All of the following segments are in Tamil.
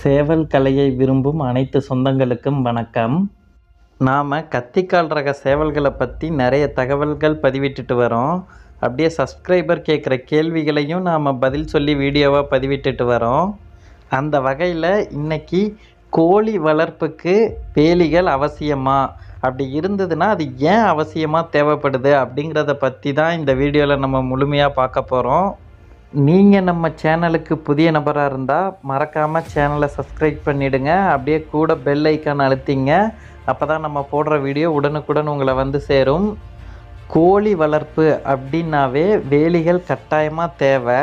சேவல் கலையை விரும்பும் அனைத்து சொந்தங்களுக்கும் வணக்கம். நாம் கத்திக்கால் ரக சேவல்களை பற்றி நிறைய தகவல்கள் பதிவிட்டுட்டு வரோம். அப்படியே சப்ஸ்கிரைபர் கேட்குற கேள்விகளையும் நாம் பதில் சொல்லி வீடியோவாக பதிவிட்டுட்டு வரோம். அந்த வகையில் இன்றைக்கி கோழி வளர்ப்புக்கு வேலிகள் அவசியமா? அப்படி இருந்ததுன்னா அது ஏன் அவசியமாக தேவைப்படுது அப்படிங்கிறத பற்றி தான் இந்த வீடியோவில் நம்ம முழுமையாக பார்க்க போகிறோம் நீங்கள் நம்ம சேனலுக்கு புதிய நபராக இருந்தால் மறக்காமல் சேனலை சப்ஸ்கிரைப் பண்ணிவிடுங்க அப்படியே கூட பெல் ஐக்கான் அழுத்திங்க. அப்போ தான் நம்ம போடுற வீடியோ உடனுக்குடன் உங்களை வந்து சேரும். கோழி வளர்ப்பு அப்படின்னாவே வேலிகள் கட்டாயமாக தேவை.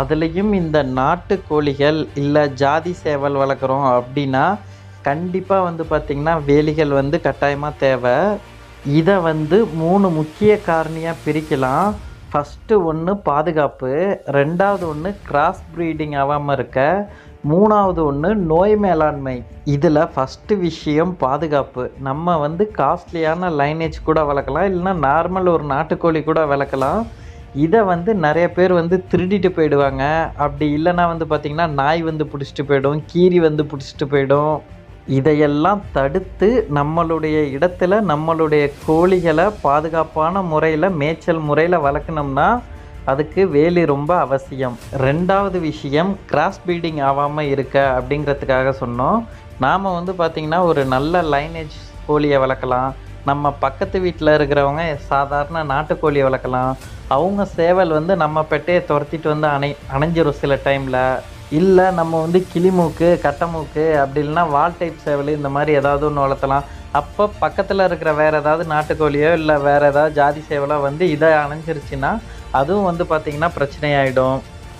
அதுலேயும் இந்த நாட்டு கோழிகள் இல்லை ஜாதி சேவல் வளர்க்குறோம் அப்படின்னா கண்டிப்பாக வந்து பார்த்திங்கன்னா வேலிகள் வந்து கட்டாயமாக தேவை. இதை வந்து மூணு முக்கிய காரணியாக பிரிக்கலாம். ஃபஸ்ட்டு ஒன்று பாதுகாப்பு ரெண்டாவது ஒன்று கிராஸ் ப்ரீடிங் ஆகாமல் இருக்க மூணாவது ஒன்று நோய் மேலாண்மை. இதில் ஃபஸ்ட்டு விஷயம் பாதுகாப்பு. நம்ம வந்து காஸ்ட்லியான லைனேஜ் கூட வளர்க்கலாம் இல்லைன்னா நார்மல் ஒரு நாட்டுக்கோழி கூட வளர்க்கலாம். இதை வந்து நிறைய பேர் வந்து திருடிட்டு போயிடுவாங்க. அப்படி இல்லைன்னா வந்து பார்த்திங்கன்னா நாய் வந்து பிடிச்சிட்டு போயிடும் கீரி வந்து பிடிச்சிட்டு போயிடும். இதையெல்லாம் தடுத்து நம்மளுடைய இடத்துல நம்மளுடைய கோழிகளை பாதுகாப்பான முறையில் மேய்ச்சல் முறையில் வளர்க்கணும்னா அதுக்கு வேலி ரொம்ப அவசியம். ரெண்டாவது விஷயம் கிராஸ் பீடிங் ஆகாமல் இருக்க அப்படிங்கிறதுக்காக சொன்னோம். நாம் வந்து பார்த்திங்கன்னா ஒரு நல்ல லைனேஜ் கோழியை வளர்க்கலாம். நம்ம பக்கத்து வீட்டில் இருக்கிறவங்க சாதாரண நாட்டுக்கோழியை வளர்க்கலாம். அவங்க சேவல் வந்து நம்ம பெட்டையை துரத்திட்டு வந்து அணை அணைஞ்சிரும் சில டைமில் இல்லை நம்ம வந்து கிளிமூக்கு கட்டமூக்கு அப்படி இல்லைன்னா வால் டைப் சேவல் இந்த மாதிரி ஏதாவது ஒன்று வளர்த்தலாம். அப்போ பக்கத்தில் இருக்கிற வேறு ஏதாவது நாட்டுக்கோழியோ இல்லை வேறு ஏதாவது ஜாதி சேவலோ வந்து இதை அணைஞ்சிருச்சுன்னா அதுவும் வந்து பார்த்திங்கன்னா பிரச்சனையாயிடும்.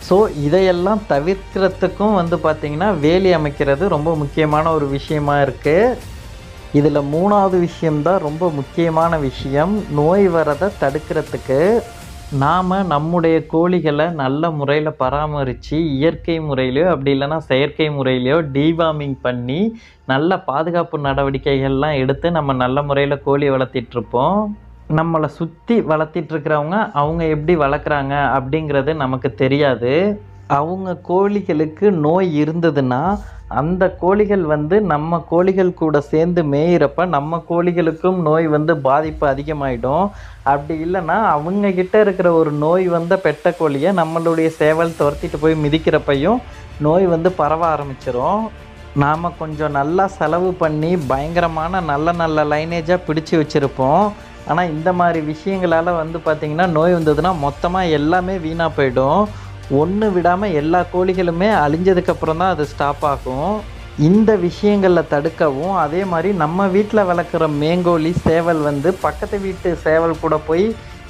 ஸோ இதையெல்லாம் தவிர்க்கிறதுக்கும் வந்து பார்த்திங்கன்னா வேலி அமைக்கிறது ரொம்ப முக்கியமான ஒரு விஷயமா இருக்குது இதில் மூணாவது விஷயம்தான் ரொம்ப முக்கியமான விஷயம். நோய் வரதை தடுக்கிறதுக்கு. நாம் நம்முடைய கோழிகளை நல்ல முறையில் பராமரித்து இயற்கை முறையிலையோ அப்படி இல்லைன்னா செயற்கை முறையிலையோ டீவார்மிங் பண்ணி நல்ல பாதுகாப்பு நடவடிக்கைகள்லாம் எடுத்து நம்ம நல்ல முறையில் கோழி வளர்த்திட்ருப்போம் நம்மளை சுற்றி வளர்த்திட்ருக்கிறவங்க அவங்க எப்படி வளர்க்குறாங்க அப்படிங்கிறது நமக்கு தெரியாது. அவங்க கோழிகளுக்கு நோய் இருந்ததுன்னா அந்த கோழிகள் வந்து நம்ம கோழிகள் கூட சேர்ந்து மேயிறப்ப நம்ம கோழிகளுக்கும் நோய் வந்து பாதிப்பு அதிகமாயிடும். அப்படி இல்லைன்னா அவங்க கிட்ட இருக்கிற ஒரு நோய் வந்த பெட்ட கோழியை நம்மளுடைய சேவல் துரத்திட்டு போய் மிதிக்கிறப்பையும் நோய் வந்து பரவ ஆரம்பிச்சிடும் நாம் கொஞ்சம் நல்லா செலவு பண்ணி பயங்கரமான நல்ல நல்ல லைனேஜாக பிடிச்சி வச்சுருப்போம். ஆனால் இந்த மாதிரி விஷயங்களால் வந்து பார்த்திங்கன்னா நோய் வந்ததுன்னா மொத்தமாக எல்லாமே வீணாக போயிடும். ஒன்று விடாமல் எல்லா கோழிகளுமே அழிஞ்சதுக்கப்புறம் தான் அது ஸ்டாப் ஆகும். இந்த விஷயங்களில் தடுக்கவும் அதே மாதிரி நம்ம வீட்டில் வளர்க்குற மேங்கோழி சேவல் வந்து பக்கத்து வீட்டு சேவல் கூட போய்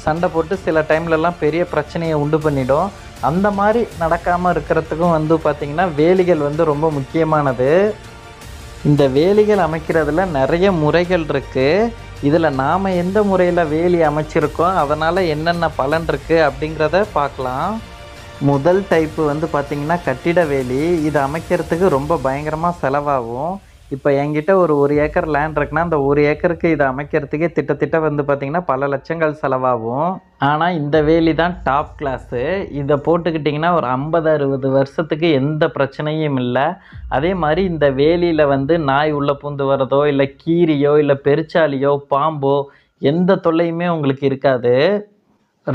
சண்டை போட்டு சில டைம்லலாம் பெரிய பிரச்சனையை உண்டு பண்ணிடும். அந்த மாதிரி நடக்காமல் இருக்கிறதுக்கும் வந்து பார்த்திங்கன்னா வேலிகள் வந்து ரொம்ப முக்கியமானது. இந்த வேலிகள் அமைக்கிறதுல நிறைய முறைகள் இருக்குது இதில் நாம் எந்த முறையில் வேலி அமைச்சிருக்கோம் அதனால் என்னென்ன பலன் இருக்குது அப்படிங்கிறத பார்க்கலாம். முதல் டைப்பு வந்து பார்த்திங்கன்னா கட்டிட வேலி. இது அமைக்கிறதுக்கு ரொம்ப பயங்கரமாக செலவாகும். இப்போ என்கிட்ட ஒரு ஒரு ஏக்கர் லேண்ட் இருக்குன்னா அந்த ஒரு ஏக்கருக்கு இதை அமைக்கிறதுக்கே திட்டத்திட்ட வந்து பார்த்திங்கன்னா பல லட்சங்கள் செலவாகும். ஆனால் இந்த வேலி தான் டாப் கிளாஸு இதை போட்டுக்கிட்டிங்கன்னா ஒரு ஐம்பது அறுபது வருஷத்துக்கு எந்த பிரச்சனையும் இல்லை. அதே மாதிரி இந்த வேலியில் வந்து நாய் உள்ளே பூந்து வரதோ இல்லை கீரியோ இல்லை பெருச்சாலியோ பாம்போ எந்த தொல்லையுமே உங்களுக்கு இருக்காது.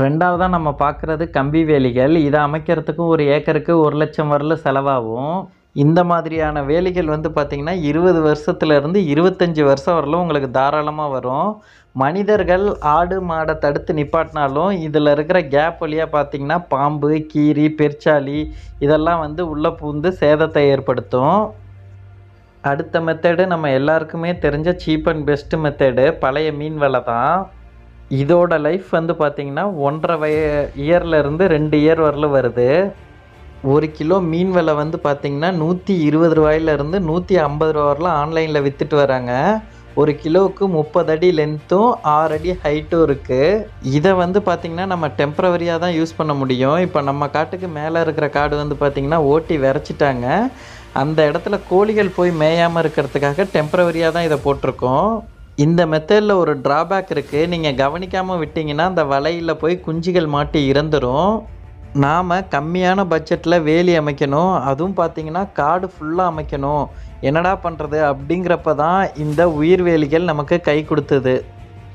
ரெண்டாவதாக நம்ம பார்க்குறது கம்பி வேலிகள். இதை அமைக்கிறதுக்கும் ஒரு ஏக்கருக்கு ஒரு லட்சம் வரல செலவாகும். இந்த மாதிரியான வேலிகள் வந்து பார்த்திங்கன்னா இருபது வருஷத்துலேருந்து இருபத்தஞ்சி வருஷம் வரலும் உங்களுக்கு தாராளமாக வரும். மனிதர்கள் ஆடு மாடை தடுத்து நிப்பாட்டினாலும் இதில் இருக்கிற கேப் வழியாக பார்த்திங்கன்னா பாம்பு கீரி பெருச்சாலி இதெல்லாம் வந்து உள்ளே பூந்து சேதத்தை ஏற்படுத்தும். அடுத்த மெத்தடு நம்ம எல்லாருக்குமே தெரிஞ்ச சீப் அண்ட் பெஸ்ட்டு மெத்தடு பழைய மீன் வலை தான் இதோட லைஃப் வந்து பார்த்திங்கன்னா ஒன்றரை வய இயர்லேருந்து ரெண்டு இயர் வரலும் வருது. ஒரு கிலோ மீன் விலை வந்து பார்த்திங்கன்னா நூற்றி இருபது ரூபாயிலேருந்து நூற்றி ஐம்பது ரூபா வரலாம் ஆன்லைனில் விற்றுட்டு வராங்க. ஒரு கிலோவுக்கு முப்பது அடி லென்த்தும் ஆறு அடி ஹைட்டும் இருக்குது இதை வந்து பார்த்திங்கன்னா நம்ம டெம்ப்ரவரியாக தான் யூஸ் பண்ண முடியும். இப்போ நம்ம காட்டுக்கு மேலே இருக்கிற காடு வந்து பார்த்திங்கன்னா ஓட்டி விரைச்சிட்டாங்க. அந்த இடத்துல கோழிகள் போய் மேயாமல் இருக்கிறதுக்காக டெம்ப்ரவரியாக தான் இதை போட்டிருக்கோம். இந்த மெத்தடில் ஒரு ட்ராபேக் இருக்குது நீங்கள் கவனிக்காமல் விட்டிங்கன்னா அந்த வலையில் போய் குஞ்சுகள் மாட்டி இறந்துடும் நாம் கம்மியான பட்ஜெட்டில் வேலி அமைக்கணும். அதுவும் பார்த்தீங்கன்னா காடு ஃபுல்லாக அமைக்கணும். என்னடா பண்ணுறது அப்படிங்கிறப்ப தான் இந்த உயிர் வேலிகள் நமக்கு கை கொடுத்தது.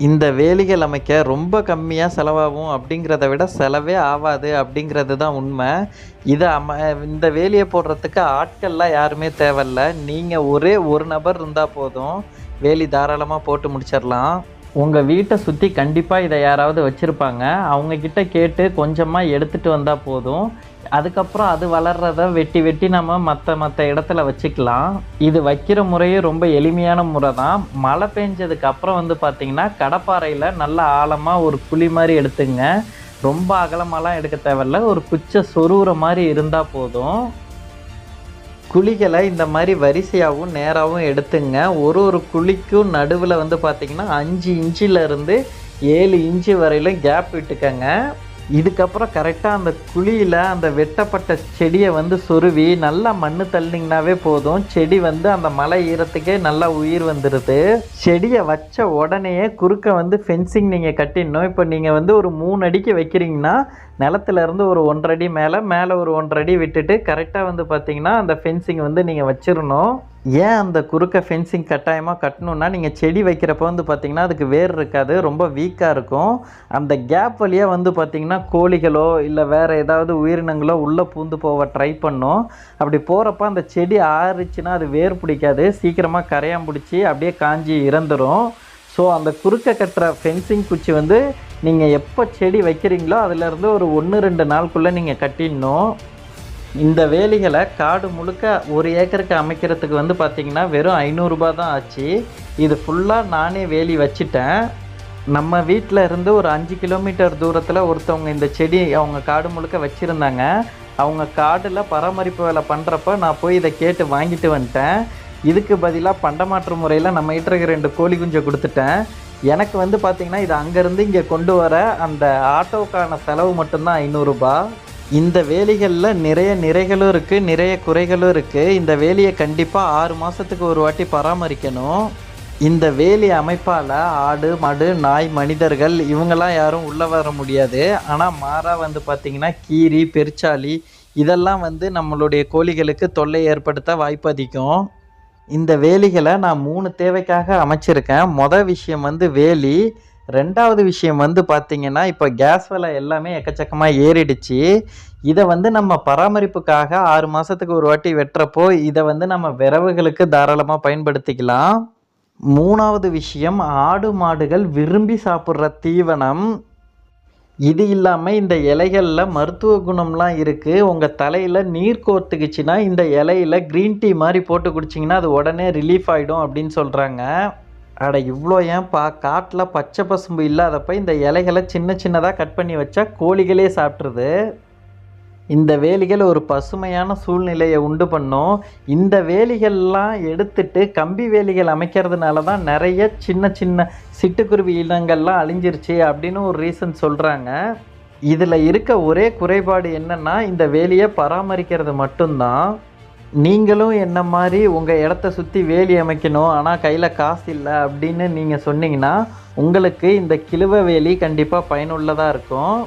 இந்த வேலிகள் அமைக்க ரொம்ப கம்மியாக செலவாகும். அப்படிங்கிறத விட செலவே ஆகாது அப்படிங்கிறது தான் உண்மை. இதை அம இந்த வேலியை போடுறதுக்கு ஆட்கள்லாம் யாருமே தேவையில்ல. நீங்கள் ஒரே ஒரு நபர் இருந்தால் போதும். வேலி தாராளமாக போட்டு முடிச்சிடலாம் உங்கள் வீட்டை சுற்றி கண்டிப்பாக இதை யாராவது வச்சுருப்பாங்க. அவங்கக்கிட்ட கேட்டு கொஞ்சமாக எடுத்துகிட்டு வந்தால் போதும். அதுக்கப்புறம் அது வளர்கிறத வெட்டி வெட்டி நம்ம மற்ற மற்ற இடத்துல வச்சுக்கலாம். இது வைக்கிற முறையே ரொம்ப எளிமையான முறை தான். மழை பெஞ்சதுக்கு அப்புறம் வந்து பார்த்திங்கன்னா கடப்பாறையில் நல்ல ஆழமாக ஒரு குழி மாதிரி எடுத்துங்க. ரொம்ப அகலமாலாம் எடுக்க தேவையில்ல. ஒரு குச்சை சொருகிற மாதிரி இருந்தால் போதும். குழிகளை இந்த மாதிரி வரிசையாகவும் நேராகவும் எடுத்துங்க. ஒரு ஒரு குழிக்கும் நடுவில் வந்து பார்த்திங்கன்னா அஞ்சு இன்ச்சிலருந்து ஏழு இன்ச்சு வரையிலும் கேப் விட்டுக்கங்க இதுக்கப்புறம் கரெக்டாக அந்த குழியில் அந்த வெட்டப்பட்ட செடியை வந்து சொருவி நல்லா மண்ணு தள்ளிங்கனாவே போதும். செடி வந்து அந்த மலை ஈரத்துக்கே நல்லா உயிர் வந்துடுது செடியை வச்ச உடனேயே குறுக்க வந்து ஃபென்சிங் நீங்கள் கட்டிடணும். இப்போ நீங்கள் வந்து ஒரு மூணு அடிக்கு வைக்கிறீங்கன்னா நிலத்துலேருந்து ஒரு ஒன்றரை அடி மேலே மேலே ஒரு ஒன்றரை அடி விட்டுட்டு கரெக்டாக வந்து பார்த்தீங்கன்னா அந்த ஃபென்சிங் வந்து நீங்கள் வச்சிடணும். ஏன் அந்த குறுக்க ஃபென்சிங் கட்டாயமாக கட்டணுன்னா நீங்கள் செடி வைக்கிறப்ப வந்து பார்த்தீங்கன்னா அதுக்கு வேர் இருக்காது ரொம்ப வீக்காக இருக்கும். அந்த கேப் வழியாக வந்து பார்த்தீங்கன்னா கோழிகளோ இல்லை வேறு ஏதாவது உயிரினங்களோ உள்ளே பூந்து போக ட்ரை பண்ணும். அப்படி போகிறப்ப அந்த செடி ஆறுச்சுன்னா அது வேர் பிடிக்காது. சீக்கிரமாக கரையான் பிடிச்சி அப்படியே காஞ்சி இறந்துரும். ஸோ அந்த குறுக்க கட்டுற ஃபென்சிங் குச்சி வந்து நீங்கள் எப்போ செடி வைக்கிறீங்களோ அதுலேருந்து ஒரு ஒன்று ரெண்டு நாளுக்குள்ளே நீங்கள் கட்டிடணும். இந்த வேலிகளை காடு முழுக்க ஒரு ஏக்கருக்கு அமைக்கிறதுக்கு வந்து பார்த்திங்கன்னா வெறும் ஐநூறுரூபா தான் ஆச்சு. இது ஃபுல்லாக நானே வேலி வச்சுட்டேன். நம்ம வீட்டில் இருந்து ஒரு அஞ்சு கிலோமீட்டர் தூரத்தில் ஒருத்தவங்க இந்த செடி அவங்க காடு முழுக்க வச்சுருந்தாங்க. அவங்க காடில் பராமரிப்பு வேலை பண்ணுறப்ப நான் போய் இதை கேட்டு வாங்கிட்டு வந்துட்டேன். இதுக்கு பதிலாக பண்டமாற்று முறையில் நம்ம கிட்ட இருக்க ரெண்டு கோழி குஞ்சை கொடுத்துட்டேன். எனக்கு வந்து பார்த்திங்கன்னா இது அங்கேருந்து இங்கே கொண்டு வர அந்த ஆட்டோக்கான செலவு மட்டும்தான் ஐநூறுரூபா இந்த வேலிகளில் நிறைய நிறைகளும் இருக்குது நிறைய குறைகளும் இருக்குது இந்த வேலியை கண்டிப்பாக ஆறு மாதத்துக்கு ஒரு வாட்டி பராமரிக்கணும். இந்த வேலி அமைப்பால் ஆடு மாடு நாய் மனிதர்கள் இவங்கெல்லாம் யாரும் உள்ளே வர முடியாது. ஆனால் மாறாக வந்து பார்த்திங்கன்னா கீரி பெருச்சாளி இதெல்லாம் வந்து நம்மளுடைய கோழிகளுக்கு தொல்லை ஏற்படுத்த வாய்ப்பு அதிகம். இந்த வேலிகளை நான் மூணு தேவைக்காக அமைச்சிருக்கேன். மொதல் விஷயம் வந்து வேலி. ரெண்டாவது விஷயம் வந்து பார்த்திங்கன்னா இப்போ கேஸ் விலை எல்லாமே எக்கச்சக்கமாக ஏறிடுச்சு. இதை வந்து நம்ம பராமரிப்புக்காக ஆறு மாதத்துக்கு ஒரு வாட்டி வெட்டுறப்போ இதை வந்து நம்ம விரவுகளுக்கு தாராளமாக பயன்படுத்திக்கலாம். மூணாவது விஷயம் ஆடு மாடுகள் விரும்பி சாப்பிட்ற தீவனம். இது இல்லாமல் இந்த இலைகளில் மருத்துவ குணம்லாம் இருக்குது உங்கள் தலையில் நீர் கோர்த்துக்குச்சுன்னா இந்த இலையில க்ரீன் டீ மாதிரி போட்டு குடிச்சிங்கன்னா அது உடனே ரிலீஃப் ஆகிடும் அப்படின்னு சொல்கிறாங்க அட இவ்வளோ ஏன்ப்பா காட்டில் பச்சை பசும்பு இல்லாதப்ப இந்த இலைகளை சின்ன சின்னதாக கட் பண்ணி வச்சா கோழிகளே சாப்பிட்ருது இந்த வேலிகள் ஒரு பசுமையான சூழ்நிலையை உண்டு பண்ணும். இந்த வேலிகள்லாம் எடுத்துட்டு கம்பி வேலிகள் அமைக்கிறதுனால தான் நிறைய சின்ன சின்ன சிட்டுக்குருவி இனங்கள்லாம் அழிஞ்சிருச்சு அப்படின்னு ஒரு ரீசன் சொல்கிறாங்க இதில் இருக்க ஒரே குறைபாடு என்னென்னா இந்த வேலியை பராமரிக்கிறது மட்டும்தான். நீங்களும் என்ன மாதிரி உங்கள் இடத்த சுற்றி வேலி அமைக்கணும் ஆனால் கையில் காசு இல்லை அப்படின்னு நீங்கள் சொன்னீங்கன்னா உங்களுக்கு இந்த கிழுவ வேலி கண்டிப்பாக பயனுள்ளதாக இருக்கும்.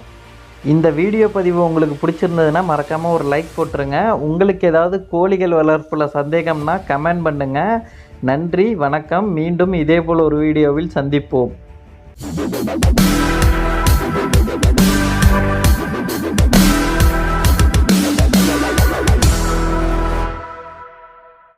இந்த வீடியோ பதிவு உங்களுக்கு பிடிச்சிருந்ததுன்னா மறக்காமல் ஒரு லைக் போட்டுருங்க. உங்களுக்கு ஏதாவது கோழிகள் வளர்ப்பில் சந்தேகம்னா கமெண்ட் பண்ணுங்கள் நன்றி வணக்கம். மீண்டும் இதே போல் ஒரு வீடியோவில் சந்திப்போம்.